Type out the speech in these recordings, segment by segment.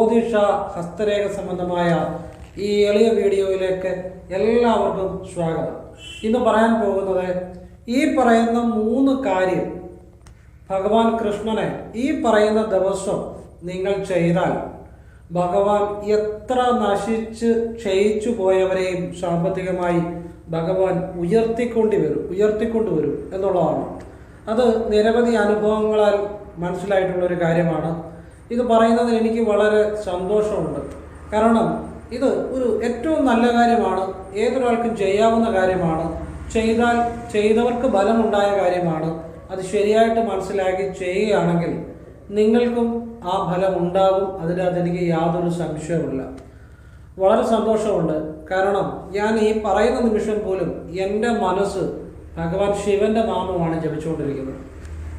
ജ്യോതിഷ ഹസ്തരേഖ സംബന്ധമായ ഈ എളിയ വീഡിയോയിലേക്ക് എല്ലാവർക്കും സ്വാഗതം. ഇന്ന് പറയാൻ പോകുന്നത് ഈ പറയുന്ന മൂന്ന് കാര്യം ഭഗവാൻ കൃഷ്ണനെ ഈ പറയുന്ന ദിവസം നിങ്ങൾ ചെയ്താൽ ഭഗവാൻ എത്ര നശിച്ച് ക്ഷയിച്ചു പോയവരെയും സാമ്പത്തികമായി ഭഗവാൻ ഉയർത്തിക്കൊണ്ടി വരും ഉയർത്തിക്കൊണ്ടുവരും എന്നുള്ളതാണ്. അത് നിരവധി അനുഭവങ്ങളാൽ മനസ്സിലായിട്ടുള്ള ഒരു കാര്യമാണ്. ഇത് പറയുന്നത് എനിക്ക് വളരെ സന്തോഷമുണ്ട്. കാരണം ഇത് ഒരു ഏറ്റവും നല്ല കാര്യമാണ്. ഏതൊരാൾക്കും ചെയ്യാവുന്ന കാര്യമാണ്. ചെയ്താൽ ചെയ്തവർക്ക് ബലമുണ്ടായ കാര്യമാണ്. അത് ശരിയായിട്ട് മനസ്സിലാക്കി ചെയ്യുകയാണെങ്കിൽ നിങ്ങൾക്കും ആ ഫലം ഉണ്ടാകും അതിനകത്ത് യാതൊരു സംശയവുമില്ല. വളരെ സന്തോഷമുണ്ട്. കാരണം ഞാൻ ഈ പറയുന്ന നിമിഷം പോലും എന്റെ മനസ്സ് ഭഗവാൻ ശിവന്റെ നാമമാണ് ജപിച്ചുകൊണ്ടിരിക്കുന്നത്.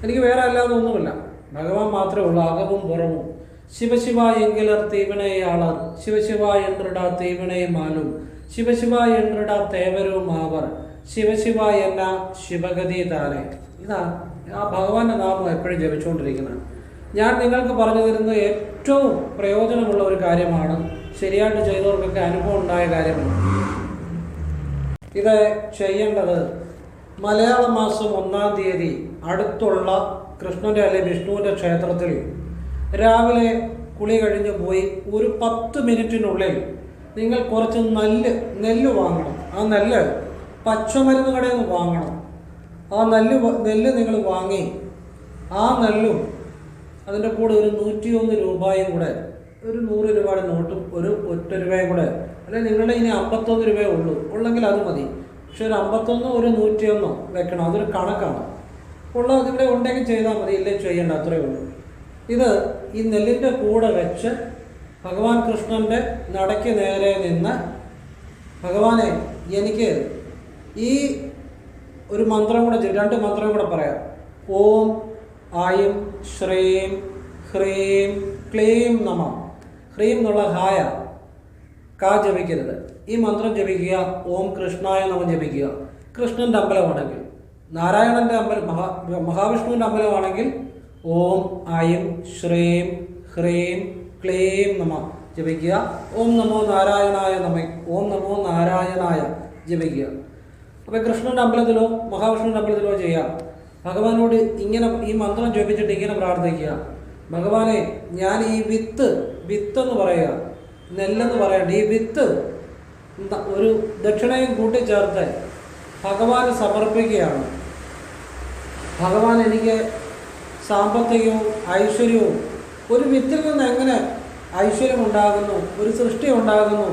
എനിക്ക് വേറെ അല്ലാതെ ഒന്നുമില്ല. ഭഗവാൻ മാത്രമേ ഉള്ളൂ അകവും പുറവും ശിവശിവ എങ്കിലർ തീവിണയാളർ ശിവശിവ என்றிடா തീവിണേ മാലും ശിവശിവ என்றிடா തേവരും ആവർ ശിവശിവ എന്ന ശിവഗതി താരെ ഇതാ ആ ഭഗവാന്റെ നാമം എപ്പോഴും ജപിച്ചുകൊണ്ടിരിക്കുന്നത് ഞാൻ നിങ്ങൾക്ക് പറഞ്ഞു തരുന്ന ഏറ്റവും പ്രയോജനമുള്ള ഒരു കാര്യമാണ് ശരിയായിട്ട് ചെയ്തവർക്കൊക്കെ അനുഭവം ഉണ്ടായ കാര്യമാണ് ഇത് ചെയ്യേണ്ടത് മലയാള മാസം ഒന്നാം തീയതി അടുത്തുള്ള കൃഷ്ണന്റെ അല്ലെങ്കിൽ വിഷ്ണുവിന്റെ ക്ഷേത്രത്തിൽ രാവിലെ കുളി കഴിഞ്ഞ് പോയി ഒരു പത്ത് മിനിറ്റിനുള്ളിൽ നിങ്ങൾ കുറച്ച് നെല്ല് നെല്ല് വാങ്ങണം. ആ നെല്ല് പച്ചമരുന്ന് കടയിൽ നിന്ന് വാങ്ങണം. ആ നെല്ല് നെല്ല് നിങ്ങൾ വാങ്ങി ആ നെല്ലും അതിന്റെ കൂടെ ഒരു നൂറ്റിയൊന്ന് രൂപയും കൂടെ ഒരു നൂറ് രൂപയുടെ നോട്ടും ഒരു ഒറ്റ രൂപയും കൂടെ അല്ലെങ്കിൽ നിങ്ങളുടെ ഇനി അമ്പത്തൊന്ന് രൂപയേ ഉള്ളൂ. ഉള്ളെങ്കിൽ അത് മതി. പക്ഷെ ഒരു അമ്പത്തൊന്നോ ഒരു നൂറ്റിയൊന്നോ വെക്കണം. അതൊരു കണക്കാണ്. ഉള്ളത് ഇവിടെ ഉണ്ടെങ്കിൽ ചെയ്താൽ മതി. ഇല്ലേ ചെയ്യേണ്ട അത്രയേ ഉള്ളൂ. ഇത് ഈ നെല്ലിന്റെ കൂടെ വെച്ച് ഭഗവാൻ കൃഷ്ണന്റെ നടയ്ക്ക് നേരെ നിന്ന് ഭഗവാനെ എനിക്ക് ഈ ഒരു മന്ത്രം കൂടെ രണ്ട് മന്ത്രം കൂടെ പറയാം. ഓം ആയും ശ്രീം ഹ്രീം ക്ലീം നമ. ഹ്രീം എന്നുള്ള ഹായ. കാ ജപിക്കരുത്. ഈ മന്ത്രം ജപിക്കുക ഓം കൃഷ്ണായ നമ ജപിക്കുക. കൃഷ്ണന്റെ അമ്പലമാണെങ്കിൽ നാരായണന്റെ അമ്പലം മഹാ മഹാവിഷ്ണുവിന്റെ അമ്പലമാണെങ്കിൽ ഓം ആയും ശ്രീം ഹ്രീം ക്ലീം നമ ജപിക്കുക. ഓം നമോ നാരായണായ നമ ഓം നമോ നാരായണായ ജപിക്കുക. അപ്പൊ കൃഷ്ണന്റെ അമ്പലത്തിലോ മഹാവിഷ്ണുവിന്റെ അമ്പലത്തിലോ ചെയ്യാം. ഭഗവാനോട് ഇങ്ങനെ ഈ മന്ത്രം ജപിച്ചിട്ട് ഇങ്ങനെ പ്രാർത്ഥിക്കുക. ഭഗവാനെ ഞാൻ ഈ വിത്ത് വിത്ത് എന്ന് പറയുക. നെല്ലെന്ന് പറയണ്ട. ഈ വിത്ത് ഒരു ദക്ഷിണയും കൂട്ടിച്ചേർത്ത് ഭഗവാന് സമർപ്പിക്കുകയാണ്. ഭഗവാൻ എനിക്ക് സാമ്പത്തികവും ഐശ്വര്യവും ഒരു വിത്തിൽ നിന്ന് എങ്ങനെ ഐശ്വര്യം ഉണ്ടാകുന്നു ഒരു സൃഷ്ടി ഉണ്ടാകുന്നു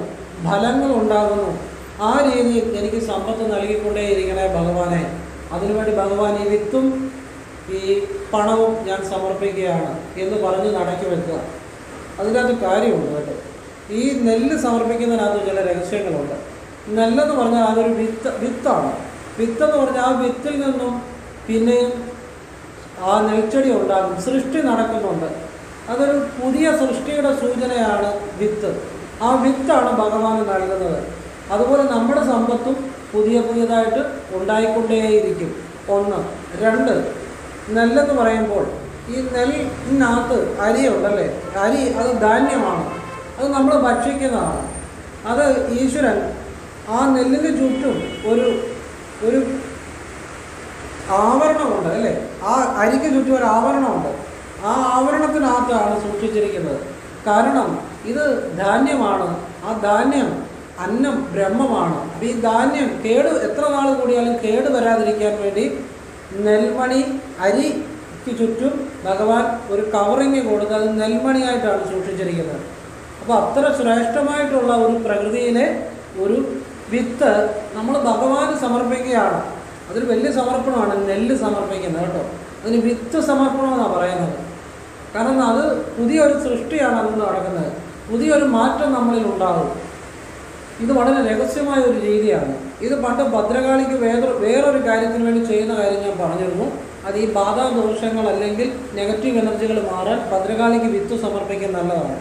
ഫലങ്ങൾ ഉണ്ടാകുന്നു ആ രീതിയിൽ എനിക്ക് സമ്പത്ത് നൽകിക്കൊണ്ടേയിരിക്കണേ ഭഗവാനെ. അതിനുവേണ്ടി ഭഗവാൻ ഈ വിത്തും ഈ പണവും ഞാൻ സമർപ്പിക്കുകയാണ് എന്ന് പറഞ്ഞ് നടക്കി വെക്കുക. അതിനകത്ത് കാര്യമുണ്ട് കേട്ടോ. ഈ നെല്ല് സമർപ്പിക്കുന്നതിനകത്ത് ചില രഹസ്യങ്ങളുണ്ട്. നെല്ലെന്ന് പറഞ്ഞാൽ അതൊരു വിത്ത് വിത്താണ്. വിത്തെന്ന് പറഞ്ഞാൽ ആ വിത്തിൽ നിന്നും പിന്നെയും ആ നെൽച്ചെടി ഉണ്ടാകും സൃഷ്ടി നടക്കുന്നുണ്ട്. അതൊരു പുതിയ സൃഷ്ടിയുടെ സൂചനയാണ് വിത്ത്. ആ വിത്താണ് ഭഗവാന് നൽകുന്നത്. അതുപോലെ നമ്മുടെ സമ്പത്തും പുതിയ പുതിയതായിട്ട് ഉണ്ടായിക്കൊണ്ടേയിരിക്കും. ഒന്ന്. രണ്ട്. നെല്ലെന്ന് പറയുമ്പോൾ ഈ നെല്ലിനകത്ത് അരിയുണ്ടല്ലേ? അരി അത് ധാന്യമാണ്. അത് നമ്മൾ ഭക്ഷിക്കുന്നതാണ്. അത് ഈശ്വരൻ ആ നെല്ലിന് ചുറ്റും ഒരു ഒരു ആവരണമുണ്ട് അല്ലേ? ആ അരിക്ക് ചുറ്റും ഒരു ആവരണമുണ്ട്. ആ ആവരണത്തിനകത്താണ് സൂക്ഷിച്ചിരിക്കുന്നത്. കാരണം ഇത് ധാന്യമാണ്. ആ ധാന്യം അന്നം ബ്രഹ്മമാണ്. അപ്പം ഈ ധാന്യം കേട് എത്ര നാൾ കൂടിയാലും കേട് വരാതിരിക്കാൻ വേണ്ടി നെൽമണി അരിക്ക് ചുറ്റും ഭഗവാൻ ഒരു കവറിങ് കൊടുത്ത് അത് നെൽമണിയായിട്ടാണ് സൂക്ഷിച്ചിരിക്കുന്നത്. അപ്പോൾ അത്ര ശ്രേഷ്ഠമായിട്ടുള്ള ഒരു പ്രകൃതിയിലെ ഒരു വിത്ത് നമ്മൾ ഭഗവാന് സമർപ്പിക്കുകയാണ്. അതൊരു വലിയ സമർപ്പണമാണ്. നെല്ല് സമർപ്പിക്കുന്നത് കേട്ടോ. അതിന് വിത്ത് സമർപ്പണമെന്നാണ് പറയുന്നത്. കാരണം അത് പുതിയൊരു സൃഷ്ടിയാണ് അതിൽ നടക്കുന്നത്. പുതിയൊരു മാറ്റം നമ്മളിൽ ഉണ്ടാകും. ഇത് വളരെ രഹസ്യമായ ഒരു രീതിയാണ്. ഇത് പണ്ട് ഭദ്രകാളിക്ക് വേറെ വേറൊരു കാര്യത്തിന് വേണ്ടി ചെയ്യുന്ന കാര്യം ഞാൻ പറഞ്ഞിരുന്നു. അത് ഈ ബാധാദോഷങ്ങൾ അല്ലെങ്കിൽ നെഗറ്റീവ് എനർജികൾ മാറാൻ ഭദ്രകാളിക്ക് വിത്ത് സമർപ്പിക്കാൻ നല്ലതാണ്.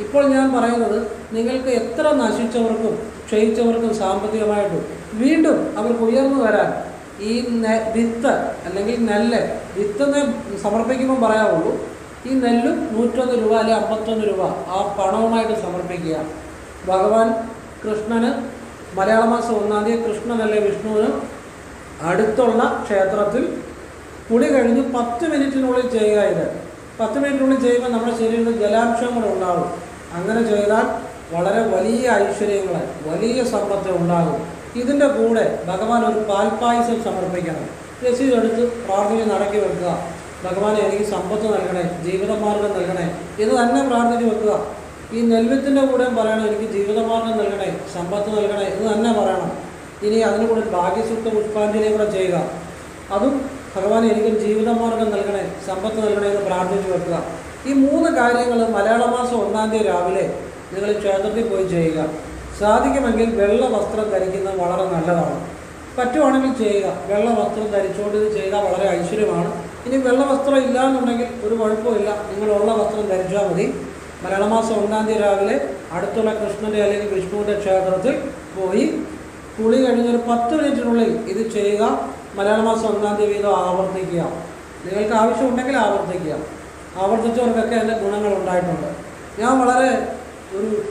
ഇപ്പോൾ ഞാൻ പറയുന്നത് നിങ്ങൾക്ക് എത്ര നശിച്ചവർക്കും ക്ഷയിച്ചവർക്കും സാമ്പത്തികമായിട്ടും വീണ്ടും അവർക്ക് ഉയർന്നു വരാൻ ഈ വിത്ത് അല്ലെങ്കിൽ നെല്ല് വിത്തെന്ന് സമർപ്പിക്കുമ്പോൾ പറയാവുള്ളൂ ഈ നെല്ലും നൂറ്റൊന്ന് രൂപ അല്ലെങ്കിൽ അമ്പത്തൊന്ന് രൂപ ആ പണവുമായിട്ട് സമർപ്പിക്കുക. ഭഗവാൻ കൃഷ്ണന് മലയാള മാസം ഒന്നാം തീയതി കൃഷ്ണൻ അല്ലെ വിഷ്ണുവിന് അടുത്തുള്ള ക്ഷേത്രത്തിൽ കുളി കഴിഞ്ഞ് പത്ത് മിനിറ്റിനുള്ളിൽ ചെയ്യുക ഇത്. പത്ത് മിനിറ്റിനുള്ളിൽ ചെയ്യുമ്പോൾ നമ്മുടെ ശരീരത്തിൽ ജലാംശം കൂടെ ഉണ്ടാകും. അങ്ങനെ ചെയ്താൽ വളരെ വലിയ ഐശ്വര്യങ്ങൾ വലിയ സമ്പത്ത് ഉണ്ടാകും. ഇതിന്റെ കൂടെ ഭഗവാൻ ഒരു പാൽപ്പായസം സമർപ്പിക്കണം. രസീത് എടുത്ത് പ്രാർത്ഥന നടക്കി വെക്കുക. ഭഗവാനെ എനിക്ക് സമ്പത്ത് നൽകണേ ജീവിതമാർഗം നൽകണേ ഇത് തന്നെ പ്രാർത്ഥിച്ച് വെക്കുക. ഈ നെൽവിത്തിന്റെ കൂടെ പറയണം എനിക്ക് ജീവിതമാർഗം നൽകണേ സമ്പത്ത് നൽകണേ ഇത് തന്നെ പറയണം. ഇനി അതിന് കൂടെ ഭാഗ്യസുക്ത പുഷ്പാഞ്ജലി കൂടെ ചെയ്യുക. അതും ഭഗവാൻ എനിക്ക് ജീവിതമാർഗം നൽകണേ സമ്പത്ത് നൽകണേ എന്ന് പ്രാർത്ഥിച്ചു വെക്കുക. ഈ മൂന്ന് കാര്യങ്ങൾ മലയാള മാസം ഒന്നാം തീയതി രാവിലെ നിങ്ങൾ ക്ഷേത്രത്തിൽ പോയി ചെയ്യുക. സാധിക്കുമെങ്കിൽ വെള്ള വസ്ത്രം ധരിക്കുന്നത് വളരെ നല്ലതാണ്. പറ്റുവാണെങ്കിൽ ചെയ്യുക. വെള്ള വസ്ത്രം ധരിച്ചുകൊണ്ട് ഇത് ചെയ്താൽ വളരെ ഐശ്വര്യമാണ്. ഇനി വെള്ള വസ്ത്രം ഇല്ല എന്നുണ്ടെങ്കിൽ ഒരു കുഴപ്പമില്ല. നിങ്ങളുള്ള വസ്ത്രം ധരിച്ചാൽ മതി. മലയാള മാസം ഒന്നാം തീയതി രാവിലെ അടുത്തുള്ള കൃഷ്ണന്റെ അല്ലെങ്കിൽ വിഷ്ണുവിന്റെ ക്ഷേത്രത്തിൽ പോയി കുളി കഴിഞ്ഞൊരു പത്ത് മിനിറ്റിനുള്ളിൽ ഇത് ചെയ്യുക. മലയാള മാസം ഒന്നാം തീയതി വീതം ആവർത്തിക്കുക. നിങ്ങൾക്ക് ആവശ്യമുണ്ടെങ്കിൽ ആവർത്തിക്കുക. ആവർത്തിച്ചവർക്കൊക്കെ അതിന്റെ ഗുണങ്ങൾ ഉണ്ടായിട്ടുണ്ട്. ഞാൻ വളരെ ഒരു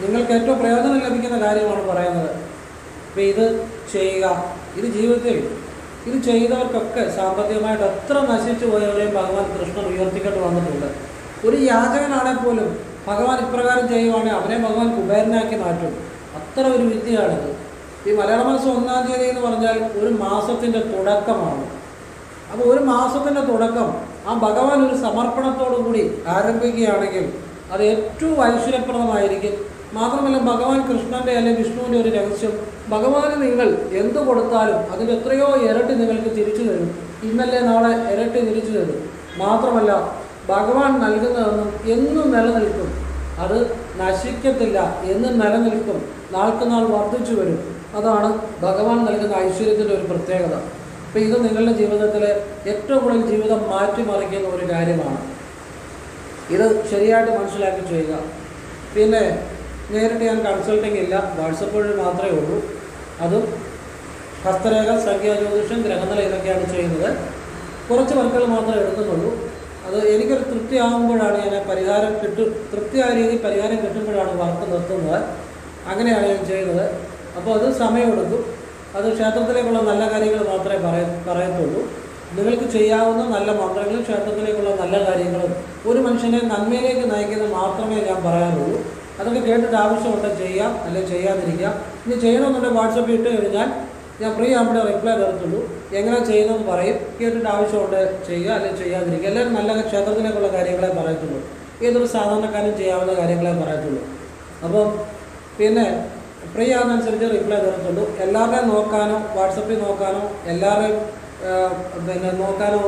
നിങ്ങൾക്ക് ഏറ്റവും പ്രയോജനം ലഭിക്കുന്ന കാര്യമാണ് പറയുന്നത്. അപ്പോൾ ഇത് ചെയ്യുക ഇത് ജീവിതത്തിൽ ഇത് ചെയ്തവർക്കൊക്കെ സാമ്പത്തികമായിട്ട് എത്ര നശിച്ചു പോയവരെയും ഭഗവാൻ കൃഷ്ണൻ ഉയർത്തിക്കൊണ്ട് വന്നിട്ടുണ്ട്. ഒരു യാചകനാണെങ്കിൽ പോലും ഭഗവാൻ ഇപ്രകാരം ചെയ്യുവാണെങ്കിൽ അവനെ ഭഗവാൻ കുബേരനാക്കി മാറ്റും. അത്ര ഒരു വിദ്യയാണിത്. ഈ മലയാള മാസം ഒന്നാം തീയതി എന്ന് പറഞ്ഞാൽ ഒരു മാസത്തിന്റെ തുടക്കമാണ്. അപ്പോൾ ഒരു മാസത്തിന്റെ തുടക്കം ആ ഭഗവാൻ ഒരു സമർപ്പണത്തോടു കൂടി ആരംഭിക്കുകയാണെങ്കിൽ അത് ഏറ്റവും ഐശ്വര്യപ്രദമായിരിക്കും. മാത്രമല്ല ഭഗവാൻ കൃഷ്ണന്റെ അല്ലെങ്കിൽ വിഷ്ണുവിന്റെ ഒരു രഹസ്യം. ഭഗവാന് നിങ്ങൾ എന്ത് കൊടുത്താലും അതിന് എത്രയോ ഇരട്ടി നിങ്ങൾക്ക് തിരിച്ചു തരും. ഇന്നല്ലേ നാളെ ഇരട്ടി തിരിച്ചു തരും. മാത്രമല്ല ഭഗവാൻ നൽകുന്നതെന്നും എന്നും നിലനിൽക്കും. അത് നശിക്കത്തില്ല എന്നും നിലനിൽക്കും. നാൾക്ക് നാൾ വർദ്ധിച്ചു വരും. അതാണ് ഭഗവാൻ നൽകുന്ന ഐശ്വര്യത്തിന്റെ ഒരു പ്രത്യേകത. അപ്പോൾ ഇത് നിങ്ങളുടെ ജീവിതത്തിലെ ഏറ്റവും കൂടുതൽ ജീവിതം മാറ്റിമറിക്കുന്ന ഒരു കാര്യമാണ്. ഇത് ശരിയായിട്ട് മനസ്സിലാക്കി ചെയ്യുക. പിന്നെ നേരിട്ട് ഞാൻ കൺസൾട്ടിങ് ഇല്ല. വാട്സപ്പ് വഴി മാത്രമേ ഉള്ളൂ. അതും ഹസ്തരേഖ സംഖ്യാ ജ്യോതിഷം ഗ്രഹനില ഇതൊക്കെയാണ് ചെയ്യുന്നത്. കുറച്ച് വർക്കുകൾ മാത്രമേ എടുക്കുന്നുള്ളൂ. അത് എനിക്കൊരു തൃപ്തിയാകുമ്പോഴാണ് ഞാൻ പരിഹാരം കിട്ടും തൃപ്തിയായ രീതിയിൽ പരിഹാരം കിട്ടുമ്പോഴാണ് വർക്ക് നിർത്തുന്നത്. അങ്ങനെയാണ് ഞാൻ ചെയ്യുന്നത്. അപ്പോൾ അത് സമയമെടുക്കും അത് ക്ഷേത്രത്തിലേക്കുള്ള നല്ല കാര്യങ്ങൾ മാത്രമേ പറയ പറയത്തുള്ളൂ. നിങ്ങൾക്ക് ചെയ്യാവുന്ന നല്ല മന്ത്രങ്ങളും ക്ഷേത്രത്തിലേക്കുള്ള നല്ല കാര്യങ്ങളും ഒരു മനുഷ്യനെ നന്മയിലേക്ക് നയിക്കുന്നത് മാത്രമേ ഞാൻ പറയാറുള്ളൂ. അതൊക്കെ കേട്ടിട്ട് ആവശ്യമുണ്ട് ചെയ്യാം അല്ലെങ്കിൽ ചെയ്യാതിരിക്കാം. ഇനി ചെയ്യണമെന്നുണ്ടെങ്കിൽ വാട്സപ്പിൽ ഇട്ട് കഴിഞ്ഞാൽ ഞാൻ ഫ്രീ ആകുമ്പോഴേ റിപ്ലൈ തരത്തുള്ളൂ. എങ്ങനെ ചെയ്യുന്നതെന്ന് പറയും. കേട്ടിട്ട് ആവശ്യമുണ്ട് ചെയ്യുക അല്ലെങ്കിൽ ചെയ്യാതിരിക്കുക. എല്ലാവരും നല്ല ക്ഷേത്രത്തിലേക്കുള്ള കാര്യങ്ങളെ പറയത്തുള്ളൂ. ഏതൊരു സാധാരണക്കാരും ചെയ്യാവുന്ന കാര്യങ്ങളെ പറയത്തുള്ളൂ. അപ്പം പിന്നെ ഫ്രീ ആകുന്നതനുസരിച്ച് റിപ്ലൈ തരത്തുള്ളൂ. എല്ലാവരെയും നോക്കാനോ വാട്സപ്പിൽ നോക്കാനോ എല്ലാവരെയും പിന്നെ നോക്കാനോ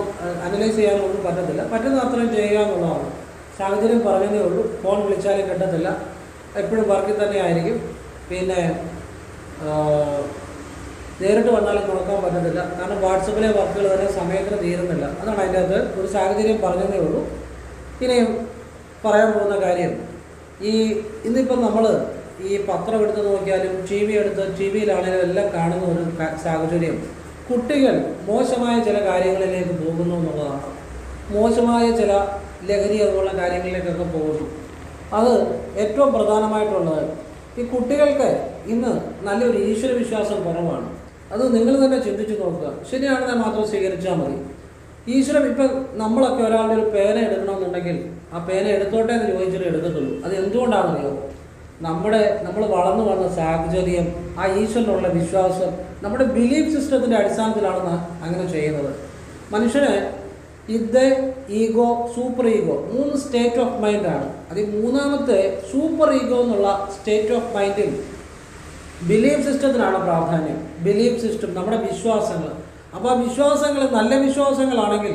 അനലൈസ് ചെയ്യാനോ ഒന്നും പറ്റത്തില്ല. പറ്റുന്ന അത്രയും ചെയ്യുക എന്നുള്ളതാണ്. സാഹചര്യം പറഞ്ഞതേ ഉള്ളൂ. ഫോൺ വിളിച്ചാലേ കിട്ടത്തില്ല. എപ്പോഴും വർക്കിൽ തന്നെ ആയിരിക്കും. പിന്നെ നേരിട്ട് വന്നാലും കൊടുക്കാൻ പറ്റത്തില്ല. കാരണം വാട്സപ്പിലെ വർക്കുകൾ തന്നെ സമയത്തിന് തീരുന്നില്ല. അതാണ് അതിന്റെ അകത്ത് ഒരു സാഹചര്യം പറഞ്ഞതേ ഉള്ളൂ. ഇനിയും പറയാൻ പോകുന്ന കാര്യം ഈ ഇന്നിപ്പം നമ്മൾ ഈ പത്രം എടുത്ത് നോക്കിയാലും ടി വി എടുത്ത് ടി വിയിലാണെങ്കിലും എല്ലാം കാണുന്ന ഒരു സാഹചര്യം. കുട്ടികൾ മോശമായ ചില കാര്യങ്ങളിലേക്ക് പോകുന്നു എന്നുള്ളതാണ്. മോശമായ ചില ലഹരി അതുപോലുള്ള കാര്യങ്ങളിലേക്കൊക്കെ പോകുന്നു. അത് ഏറ്റവും പ്രധാനമായിട്ടുള്ളത്. ഈ കുട്ടികൾക്ക് ഇന്ന് നല്ലൊരു ഈശ്വര വിശ്വാസം കുറവാണ്. അത് നിങ്ങൾ തന്നെ ചിന്തിച്ചു നോക്കുക. ശരിയാണെന്ന് മാത്രം സ്വീകരിച്ചാൽ മതി. ഈശ്വരൻ ഇപ്പം നമ്മളൊക്കെ ഒരാളുടെ ഒരു പേന എടുക്കണമെന്നുണ്ടെങ്കിൽ ആ പേന എടുത്തോട്ടെ എന്ന് ചോദിച്ചിട്ട് എടുക്കത്തുള്ളൂ. അത് എന്തുകൊണ്ടാണെന്നറിയോ? നമ്മുടെ നമ്മൾ വളർന്നു വന്ന സാഹചര്യം ആ ഈശ്വരനുള്ള വിശ്വാസം നമ്മുടെ ബിലീഫ് സിസ്റ്റത്തിന്റെ അടിസ്ഥാനത്തിലാണ് അങ്ങനെ ചെയ്യുന്നത്. മനുഷ്യന് ഇത് ഈഗോ സൂപ്പർ ഈഗോ മൂന്ന് സ്റ്റേറ്റ് ഓഫ് മൈൻഡാണ് അത് ഈ മൂന്നാമത്തെ സൂപ്പർ ഈഗോ എന്നുള്ള സ്റ്റേറ്റ് ഓഫ് മൈൻഡിൽ ബിലീഫ് സിസ്റ്റത്തിനാണ് പ്രാധാന്യം. ബിലീഫ് സിസ്റ്റം നമ്മുടെ വിശ്വാസങ്ങൾ. അപ്പോൾ ആ വിശ്വാസങ്ങൾ നല്ല വിശ്വാസങ്ങളാണെങ്കിൽ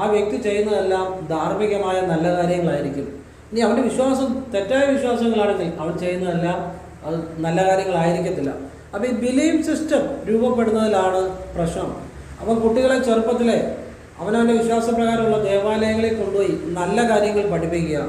ആ വ്യക്തി ചെയ്യുന്നതെല്ലാം ധാർമ്മികമായ നല്ല കാര്യങ്ങളായിരിക്കും. ഇനി അവന്റെ വിശ്വാസം തെറ്റായ വിശ്വാസങ്ങളാണെങ്കിൽ അവൻ ചെയ്യുന്നതെല്ലാം അത് നല്ല കാര്യങ്ങളായിരിക്കത്തില്ല. അപ്പോൾ ഈ ബിലീഫ് സിസ്റ്റം രൂപപ്പെടുന്നതിലാണ് പ്രശ്നം. അപ്പം കുട്ടികളെ ചെറുപ്പത്തിലെ അവനവന്റെ വിശ്വാസപ്രകാരമുള്ള ദേവാലയങ്ങളിൽ കൊണ്ടുപോയി നല്ല കാര്യങ്ങൾ പഠിപ്പിക്കുക.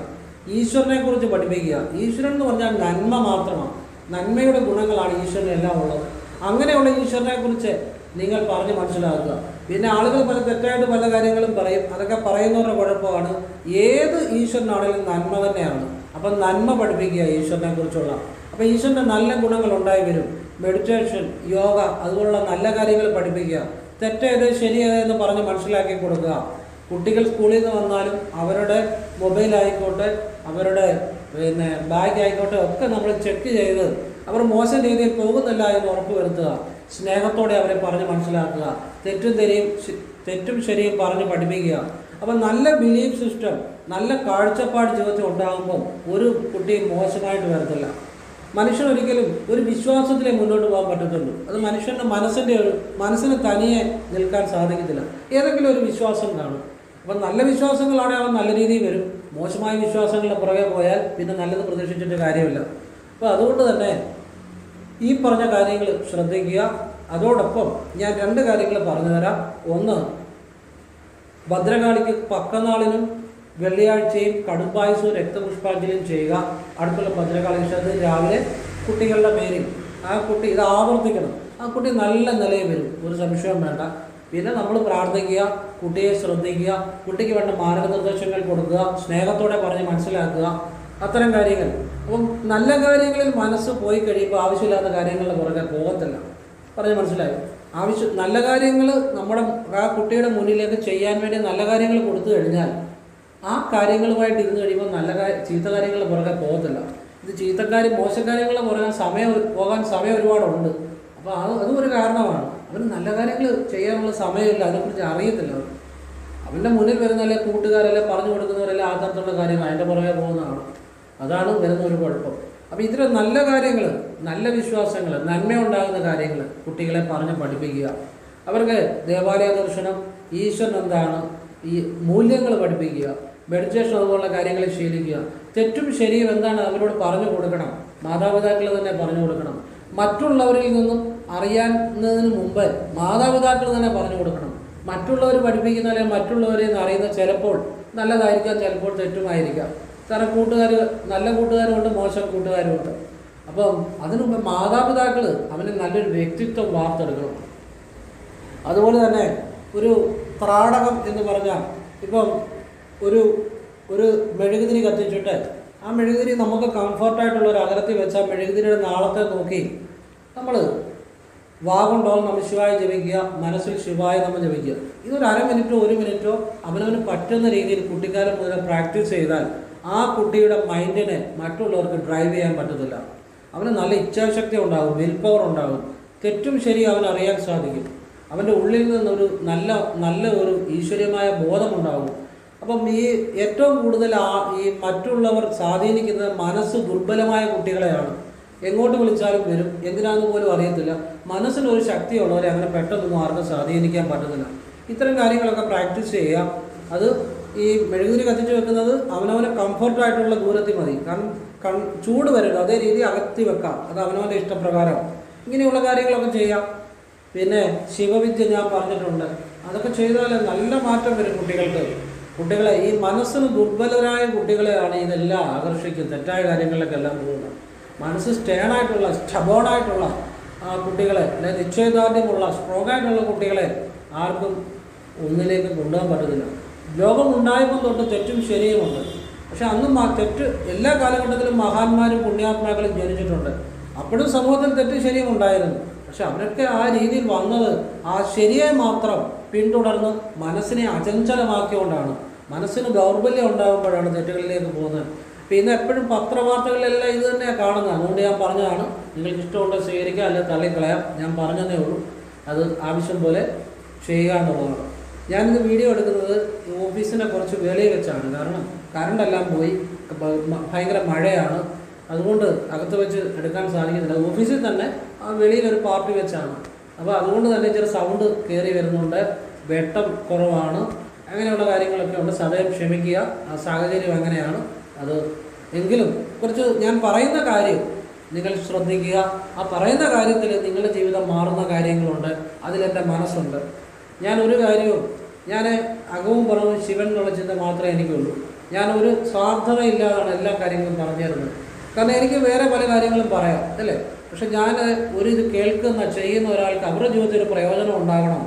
ഈശ്വരനെക്കുറിച്ച് പഠിപ്പിക്കുക. ഈശ്വരൻ എന്ന് പറഞ്ഞാൽ നന്മ മാത്രമാണ്. നന്മയുടെ ഗുണങ്ങളാണ് ഈശ്വരനെല്ലാം ഉള്ളത്. അങ്ങനെയുള്ള ഈശ്വരനെ കുറിച്ച് നിങ്ങൾ പറഞ്ഞ് മനസ്സിലാക്കുക. പിന്നെ ആളുകൾ പല തെറ്റായിട്ട് പല കാര്യങ്ങളും പറയും. അതൊക്കെ പറയുന്നവരുടെ കുഴപ്പമാണ്. ഏത് ഈശ്വരനാണെങ്കിലും നന്മ തന്നെയാണ്. അപ്പം നന്മ പഠിപ്പിക്കുക ഈശ്വരനെ കുറിച്ചുള്ള അപ്പം ഈശ്വരന്റെ നല്ല ഗുണങ്ങൾ ഉണ്ടായി വരും. മെഡിറ്റേഷൻ യോഗ അതുപോലുള്ള നല്ല കാര്യങ്ങൾ പഠിപ്പിക്കുക. തെറ്റേത് ശരിയേത് എന്ന് പറഞ്ഞ് മനസ്സിലാക്കി കൊടുക്കുക. കുട്ടികൾ സ്കൂളിൽ നിന്ന് വന്നാലും അവരുടെ മൊബൈൽ ആയിക്കോട്ടെ അവരുടെ പിന്നെ ബാഗ് ആയിക്കോട്ടെ ഒക്കെ നമ്മൾ ചെക്ക് ചെയ്ത് അവർ മോശം രീതിയിൽ പോകുന്നില്ല എന്ന് ഉറപ്പ് വരുത്തുക. സ്നേഹത്തോടെ അവരെ പറഞ്ഞ് മനസ്സിലാക്കുക. തെറ്റും തെരിയും തെറ്റും ശരിയും പറഞ്ഞ് പഠിപ്പിക്കുക. അപ്പം നല്ല ബിലീഫ് സിസ്റ്റം നല്ല കാഴ്ചപ്പാട് ജീവിതത്തിൽ ഉണ്ടാകുമ്പോൾ ഒരു കുട്ടിയും മോശമായിട്ട് വരത്തില്ല. മനുഷ്യൻ ഒരിക്കലും ഒരു വിശ്വാസത്തിലേ മുന്നോട്ട് പോകാൻ പറ്റത്തുള്ളൂ. അത് മനുഷ്യന്റെ മനസ്സിന്റെ ഒരു മനസ്സിന് തനിയെ നിൽക്കാൻ സാധിക്കത്തില്ല. ഏതെങ്കിലും ഒരു വിശ്വാസം കാണും. അപ്പം നല്ല വിശ്വാസങ്ങളാണെങ്കിൽ അവൻ നല്ല രീതിയിൽ വരും. മോശമായ വിശ്വാസങ്ങളുടെ പുറകെ പോയാൽ പിന്നെ നല്ലത് പ്രതീക്ഷിച്ചിട്ട് കാര്യമില്ല. അപ്പോൾ അതുകൊണ്ട് തന്നെ ഈ പറഞ്ഞ കാര്യങ്ങൾ ശ്രദ്ധിക്കുക. അതോടൊപ്പം ഞാൻ രണ്ട് കാര്യങ്ങൾ പറഞ്ഞു തരാം. ഒന്ന് ഭദ്രകാളിക്ക് പക്കനാളിനും വെള്ളിയാഴ്ചയും കടുപ്പായസവും രക്തപുഷ്പാഞ്ജലിയും ചെയ്യുക. അടുത്തുള്ള ഭദ്രകാളി ക്ഷേത്രത്തിൽ രാവിലെ കുട്ടികളുടെ പേരിൽ ആ കുട്ടി ഇത് ആവർത്തിക്കണം. ആ കുട്ടി നല്ല നിലയിൽ വരും. ഒരു സംശയവും വേണ്ട. പിന്നെ നമ്മൾ പ്രാർത്ഥിക്കുക കുട്ടിയെ ശ്രദ്ധിക്കുക കുട്ടിക്ക് വേണ്ട മാർഗനിർദ്ദേശങ്ങൾ കൊടുക്കുക സ്നേഹത്തോടെ പറഞ്ഞ് മനസ്സിലാക്കുക. അത്തരം കാര്യങ്ങൾ. അപ്പം നല്ല കാര്യങ്ങളിൽ മനസ്സ് പോയി കഴിയുമ്പോൾ ആവശ്യമില്ലാത്ത കാര്യങ്ങളുടെ പുറകെ പോകത്തില്ല. പറഞ്ഞ് മനസ്സിലായി? ആവശ്യം നല്ല കാര്യങ്ങൾ നമ്മുടെ ആ കുട്ടിയുടെ മുന്നിലേക്ക് ചെയ്യാൻ വേണ്ടി നല്ല കാര്യങ്ങൾ കൊടുത്തു കഴിഞ്ഞാൽ ആ കാര്യങ്ങളുമായിട്ട് ഇരുന്ന് കഴിയുമ്പോൾ നല്ല ചീത്ത കാര്യങ്ങൾ പുറകെ പോകത്തില്ല. ഇത് ചീത്തക്കാരും മോശക്കാര്യങ്ങൾ പുറകെ സമയം പോകാൻ സമയം ഒരുപാടുണ്ട്. അപ്പോൾ അത് അതും ഒരു കാരണമാണ്. അവർ നല്ല കാര്യങ്ങൾ ചെയ്യാനുള്ള സമയമില്ല. അതിനെക്കുറിച്ച് അറിയത്തില്ല അവർ അവന്റെ മുന്നിൽ വരുന്ന അല്ലെ കൂട്ടുകാരല്ലെ പറഞ്ഞു കൊടുക്കുന്നവരല്ലേ ആദർത്തുള്ള കാര്യങ്ങൾ അതിന്റെ പുറകെ പോകുന്നതാണ്. അതാണ് വരുന്ന ഒരു കുഴപ്പം. അപ്പോൾ ഇതിലെ നല്ല കാര്യങ്ങൾ നല്ല വിശ്വാസങ്ങൾ നന്മയുണ്ടാകുന്ന കാര്യങ്ങൾ കുട്ടികളെ പറഞ്ഞ് പഠിപ്പിക്കുക. അവർക്ക് ദേവാലയ ദർശനം ഈശ്വരൻ എന്താണ് ഈ മൂല്യങ്ങൾ പഠിപ്പിക്കുക. മെഡിറ്റേഷൻ അതുപോലുള്ള കാര്യങ്ങൾ ശീലിക്കുക. തെറ്റും ശരിയും എന്താണ് അവരോട് പറഞ്ഞു കൊടുക്കണം. മാതാപിതാക്കൾ തന്നെ പറഞ്ഞു കൊടുക്കണം. മറ്റുള്ളവരിൽ നിന്നും അറിയാവുന്നതിന് മുമ്പ് മാതാപിതാക്കൾ തന്നെ പറഞ്ഞു കൊടുക്കണം. മറ്റുള്ളവർ പഠിപ്പിക്കുന്ന അല്ലെങ്കിൽ മറ്റുള്ളവരിൽ നിന്ന് അറിയുന്ന ചിലപ്പോൾ നല്ലതായിരിക്കാം ചിലപ്പോൾ തെറ്റുമായിരിക്കാം. കാരണം കൂട്ടുകാർ നല്ല കൂട്ടുകാരുമുണ്ട് മോശം കൂട്ടുകാരുമുണ്ട്. അപ്പം അതിനു മുമ്പ് മാതാപിതാക്കൾ അവന് നല്ലൊരു വ്യക്തിത്വം വാർത്തെടുക്കണം. അതുപോലെ തന്നെ ഒരു ത്രാടകം എന്ന് പറഞ്ഞാൽ ഇപ്പം ഒരു ഒരു മെഴുകുതിരി കത്തിച്ചിട്ട് ആ മെഴുകുതിരി നമുക്ക് കംഫർട്ടായിട്ടുള്ള ഒരു അകലത്തിൽ വെച്ച് ആ മെഴുകുതിരിയുടെ നാളത്തെ നോക്കി നമ്മൾ വാഗുണ്ടോ നമ്മൾ ശിവായ ജപിക്കുക മനസ്സിൽ ശിവായ നമ്മൾ ജപിക്കുക. ഇതൊരു അര മിനിറ്റോ ഒരു മിനിറ്റോ അവനവന് പറ്റുന്ന രീതിയിൽ കുട്ടിക്കാലം മുതൽ പ്രാക്ടീസ് ചെയ്താൽ ആ കുട്ടിയുടെ മൈൻഡിനെ മറ്റുള്ളവർക്ക് ഡ്രൈവ് ചെയ്യാൻ പറ്റത്തില്ല. അവന് നല്ല ഇച്ഛാശക്തി ഉണ്ടാകും വിൽ പവർ ഉണ്ടാകും തെറ്റും ശരി അവൻ അറിയാൻ സാധിക്കും. അവന്റെ ഉള്ളിൽ നിന്നൊരു നല്ല നല്ല ഒരു ഈശ്വര്യമായ ബോധമുണ്ടാകും അപ്പം ഈ ഏറ്റവും കൂടുതൽ ഈ മറ്റുള്ളവർ സ്വാധീനിക്കുന്നത് മനസ്സ് ദുർബലമായ കുട്ടികളെയാണ്. എങ്ങോട്ട് വിളിച്ചാലും വരും. എന്തിനാന്ന് പോലും അറിയത്തില്ല. മനസ്സിനൊരു ശക്തിയുള്ളവരെ അങ്ങനെ പെട്ടെന്ന് ആർക്കും സ്വാധീനിക്കാൻ പറ്റുന്നില്ല. ഇത്തരം കാര്യങ്ങളൊക്കെ പ്രാക്ടീസ് ചെയ്യാം അത് ഈ മെഴുകുതിരി കത്തിച്ച് വെക്കുന്നത് അവനവന് കംഫർട്ടായിട്ടുള്ള ദൂരത്തിൽ മതി. കാരണം കൺ ചൂട് വരരുത്. അതേ രീതി അകത്തി വെക്കാം അത് അവനവന്റെ ഇഷ്ടപ്രകാരം. ഇങ്ങനെയുള്ള കാര്യങ്ങളൊക്കെ ചെയ്യാം പിന്നെ ശിവവിദ്യ ഞാൻ പറഞ്ഞിട്ടുണ്ട്. അതൊക്കെ ചെയ്താൽ നല്ല മാറ്റം വരും കുട്ടികൾക്ക്. കുട്ടികളെ ഈ മനസ്സിന് ദുർബലരായ കുട്ടികളെയാണ് ഇതെല്ലാം ആകർഷിക്കുന്നത്. തെറ്റായ കാര്യങ്ങളിലൊക്കെ എല്ലാം പോകുന്നത്. മനസ്സ് സ്റ്റേണായിട്ടുള്ള സ്റ്റബോണായിട്ടുള്ള കുട്ടികളെ അല്ലെങ്കിൽ നിശ്ചയദാർഢ്യമുള്ള സ്ട്രോങ് ആയിട്ടുള്ള കുട്ടികളെ ആർക്കും ഒന്നിലേക്ക് കൊണ്ടുപോകാൻ പറ്റത്തില്ല. ലോകം ഉണ്ടായപ്പോൾ തൊട്ട് തെറ്റും ശരിയുമുണ്ട്. പക്ഷെ അന്നും ആ തെറ്റ് എല്ലാ കാലഘട്ടത്തിലും മഹാന്മാരും പുണ്യാത്മാക്കളും ജനിച്ചിട്ടുണ്ട്. അപ്പോഴും സമൂഹത്തിൽ തെറ്റും ശരിയും ഉണ്ടായിരുന്നു പക്ഷെ അവരൊക്കെ ആ രീതിയിൽ വന്നത് ആ ശരിയെ മാത്രം പിന്തുടർന്ന് മനസ്സിനെ അചഞ്ചലമാക്കിക്കൊണ്ടാണ് മനസ്സിന് ദൗർബല്യം ഉണ്ടാകുമ്പോഴാണ് തെറ്റുകളിലേക്ക് പോകുന്നത്. പിന്നെ എപ്പോഴും പത്രവാർത്തകളിലെല്ലാം ഇത് തന്നെയാണ് കാണുന്നത്. അതുകൊണ്ട് ഞാൻ പറഞ്ഞതാണ് നിങ്ങൾക്ക് ഇഷ്ടമുണ്ട് സ്വീകരിക്കാം അല്ലെങ്കിൽ തള്ളിക്കളയാം. ഞാൻ പറഞ്ഞതേ ഉള്ളൂ. അത് ആവശ്യം പോലെ ചെയ്യുക എന്നുള്ളതാണ്. ഞാനിത് വീഡിയോ എടുക്കുന്നത് ഓഫീസിന്റെ കുറച്ച് വെളിയിൽ വെച്ചാണ്. കാരണം കറണ്ടെല്ലാം പോയി. ഭയങ്കര മഴയാണ്. അതുകൊണ്ട് അകത്ത് വെച്ച് എടുക്കാൻ സാധിക്കുന്നില്ല ഓഫീസിൽ തന്നെ ആ വെളിയിൽ ഒരു പാർട്ടി വെച്ചാണ്. അപ്പോൾ അതുകൊണ്ട് തന്നെ ചെറിയ സൗണ്ട് കയറി വരുന്നുണ്ട്. വെട്ടം കുറവാണ്. അങ്ങനെയുള്ള കാര്യങ്ങളൊക്കെ ഉണ്ട്. സദയം ക്ഷമിക്കുക. ആ സാഹചര്യം അങ്ങനെയാണ്. അത് എങ്കിലും കുറച്ച് ഞാൻ പറയുന്ന കാര്യം നിങ്ങൾ ശ്രദ്ധിക്കുക. ആ പറയുന്ന കാര്യത്തിൽ നിങ്ങളുടെ ജീവിതം മാറുന്ന കാര്യങ്ങളുണ്ട്. അതിലെന്റെ മനസ്സുണ്ട്. ഞാൻ ഒരു കാര്യവും ഞാൻ അകവും പുറവും ശിവൻ എന്നുള്ള ചിന്ത മാത്രമേ എനിക്കുള്ളൂ. ഞാൻ ഒരു സ്വാർത്ഥതയില്ലാതാണ് എല്ലാ കാര്യങ്ങളും പറഞ്ഞു തരുന്നത് കാരണം എനിക്ക് വേറെ പല കാര്യങ്ങളും പറയാം. അല്ലേ? പക്ഷെ ഞാൻ ഒരു ഇത് കേൾക്കുന്ന ചെയ്യുന്ന ഒരാൾക്ക് അവരുടെ ജീവിതത്തിൽ ഒരു പ്രയോജനം ഉണ്ടാകണം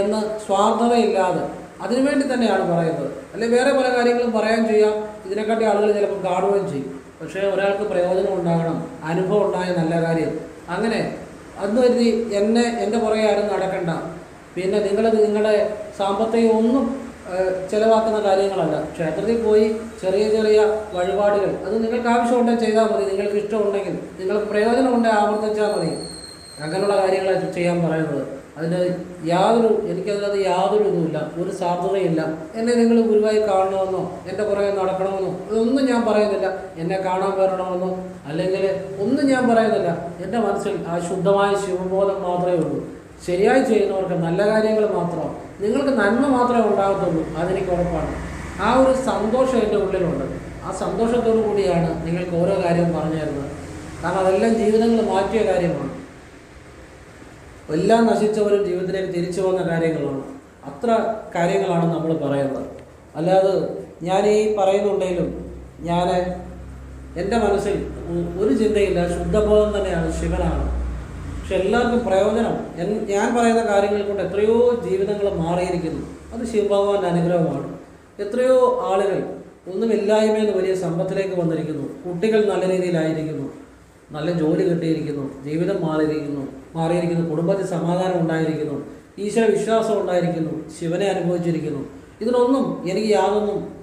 എന്ന് സ്വാർത്ഥതയില്ലാതെ അതിനുവേണ്ടി തന്നെയാണ് പറയുന്നത്. അല്ലെ വേറെ പല കാര്യങ്ങളും പറയാൻ ചെയ്യാം. ഇതിനെക്കാട്ടി ആളുകൾ ചിലപ്പോൾ കാണുകയും ചെയ്യും. പക്ഷേ ഒരാൾക്ക് പ്രയോജനം ഉണ്ടാകണം അനുഭവം ഉണ്ടായ നല്ല കാര്യം. അങ്ങനെ അന്ന് കരുതി എന്നെ എന്റെ പുറകെ ആരും നടക്കണ്ട. പിന്നെ നിങ്ങൾ നിങ്ങളുടെ സാമ്പത്തികം ഒന്നും ചെലവാക്കുന്ന കാര്യങ്ങളല്ല. ക്ഷേത്രത്തിൽ പോയി ചെറിയ ചെറിയ വഴിപാടുകൾ. അത് നിങ്ങൾക്ക് ആവശ്യമുണ്ടെങ്കിൽ ചെയ്താൽ മതി. നിങ്ങൾക്ക് ഇഷ്ടമുണ്ടെങ്കിൽ. നിങ്ങൾക്ക് പ്രയോജനം ഉണ്ടെങ്കിൽ ആവർത്തിച്ചാൽ മതി. അങ്ങനെയുള്ള കാര്യങ്ങൾ ചെയ്യാൻ പറയുന്നത്. അതിന് യാതൊരു എനിക്കതിനകത്ത് യാതൊരു ഇതുമില്ല. ഒരു സാധ്യതയില്ല എന്നെ നിങ്ങൾ ഗുരുവായി കാണണമെന്നോ എന്റെ പുറകെ നടക്കണമെന്നോ ഇതൊന്നും ഞാൻ പറയുന്നില്ല. എന്നെ കാണാൻ വരണമെന്നോ അല്ലെങ്കിൽ ഒന്നും ഞാൻ പറയുന്നില്ല. എന്റെ മനസ്സിൽ ആ ശുദ്ധമായ ശിവബോധം മാത്രമേ ഉള്ളൂ. ശരിയായി ചെയ്യുന്നവർക്ക് നല്ല കാര്യങ്ങൾ മാത്രം. നിങ്ങൾക്ക് നന്മ മാത്രമേ ഉണ്ടാകത്തുള്ളൂ. അതെനിക്ക് ഉറപ്പാണ്. ആ ഒരു സന്തോഷം എന്റെ ഉള്ളിലുണ്ട്. ആ സന്തോഷത്തോടു കൂടിയാണ് നിങ്ങൾക്ക് ഓരോ കാര്യവും പറഞ്ഞു തരുന്നത്. കാരണം അതെല്ലാം ജീവിതങ്ങൾ മാറ്റിയ കാര്യമാണ്. എല്ലാം നശിച്ചവരും ജീവിതത്തിലേക്ക് തിരിച്ചു വന്ന കാര്യങ്ങളാണ്. അത്ര കാര്യങ്ങളാണ് നമ്മൾ പറയുന്നത്. അല്ലാതെ ഞാൻ ഈ പറയുന്നുണ്ടെങ്കിലും ഞാൻ എന്റെ മനസ്സിൽ ഒരു ചിന്തയില്ല. ശുദ്ധബോധം തന്നെയാണ്. ശിവനാണ്. പക്ഷെ എല്ലാവർക്കും പ്രയോജനം. ഞാൻ പറയുന്ന കാര്യങ്ങൾ കൊണ്ട് എത്രയോ ജീവിതങ്ങൾ മാറിയിരിക്കുന്നു. അത് ശിവഭഗവാന്റെ അനുഗ്രഹമാണ്. എത്രയോ ആളുകൾ ഒന്നുമില്ലായ്മ എന്ന് വലിയ സമ്പത്തിലേക്ക് വന്നിരിക്കുന്നു. കുട്ടികൾ നല്ല രീതിയിലായിരിക്കുന്നു. നല്ല ജോലി കിട്ടിയിരിക്കുന്നു. ജീവിതം മാറിയിരിക്കുന്നു. മാറിയിരിക്കുന്നു. കുടുംബത്തിൽ സമാധാനം ഉണ്ടായിരിക്കുന്നു. ഈശ്വര വിശ്വാസം ഉണ്ടായിരിക്കുന്നു. ശിവനെ അനുഭവിച്ചിരിക്കുന്നു. ഇതിനൊന്നും എനിക്ക് യാതൊന്നും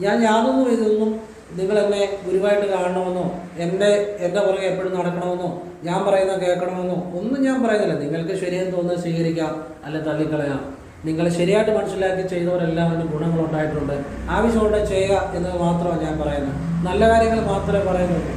ഞാൻ യാതൊന്നും ഇതൊന്നും നിങ്ങൾ എന്നെ ഗുരുവായിട്ട് കാണണമെന്നോ എന്റെ എന്റെ പുറകെ എപ്പോഴും നടക്കണമെന്നോ ഞാൻ പറയുന്ന കേൾക്കണമെന്നോ ഒന്നും ഞാൻ പറയുന്നില്ല. നിങ്ങൾക്ക് ശരിയെന്ന് തോന്നുന്നത് സ്വീകരിക്കാം അല്ലെ തള്ളിക്കളയാം. നിങ്ങൾ ശരിയായിട്ട് മനസ്സിലാക്കി ചെയ്തവരെല്ലാം അതിന് ഗുണങ്ങളുണ്ടായിട്ടുണ്ട് ആവശ്യമുണ്ട് ചെയ്യുക എന്നത് മാത്രമാണ് ഞാൻ പറയുന്നത്. നല്ല കാര്യങ്ങൾ മാത്രമേ പറയുന്നുള്ളൂ.